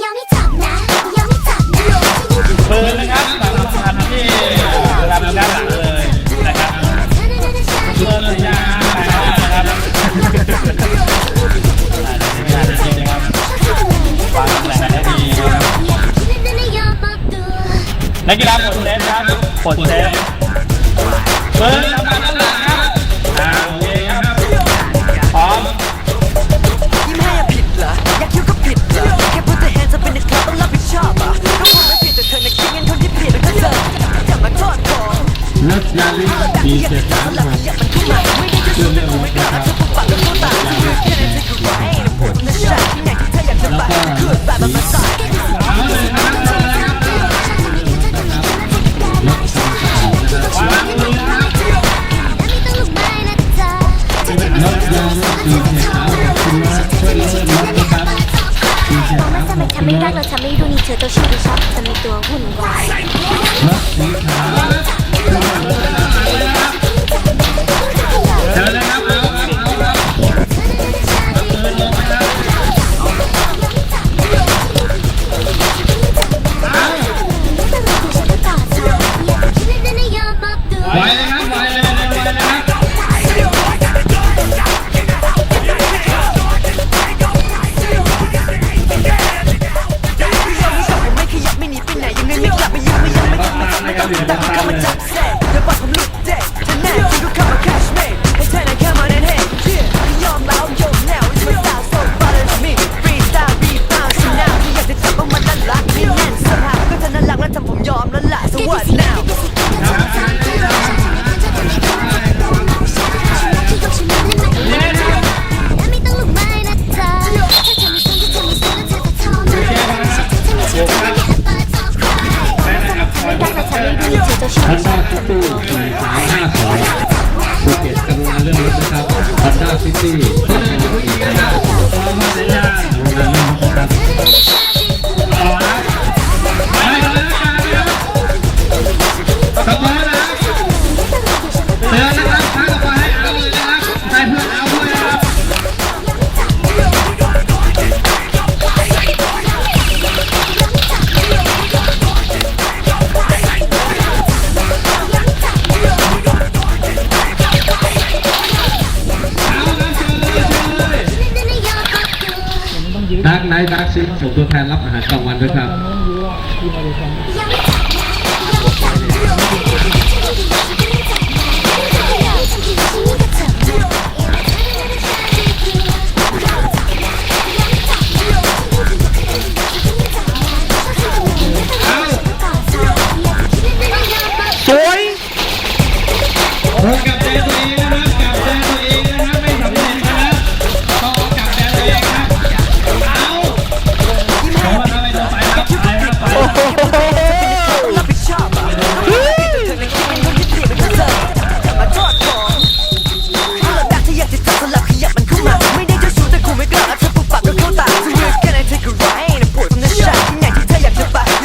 ยังไม่นังไม่จันะปืครับสำหรับคันที่ทำด้านหลังเลยนะครับปืนระยะนครับไม่อาจจะจรินะครับฟังแหล่ได้ดีนักกีฬาปลดเซฟครับปลดเซฟปืนทำด้าน りながらため色にちょっとしびしゃっためとはเชิญเลยครับเอาเอาเอาปืนลงไปครับไปเลยาซิตี้สี่สามห้าสองภูเก็ตกรุณงเรื่องรถนะครับฮอนด้าซิตี้สี่สามห้าสอง ดาร์กซิลผมตัวแทนรับอาหารกลางวันด้วยครับสวย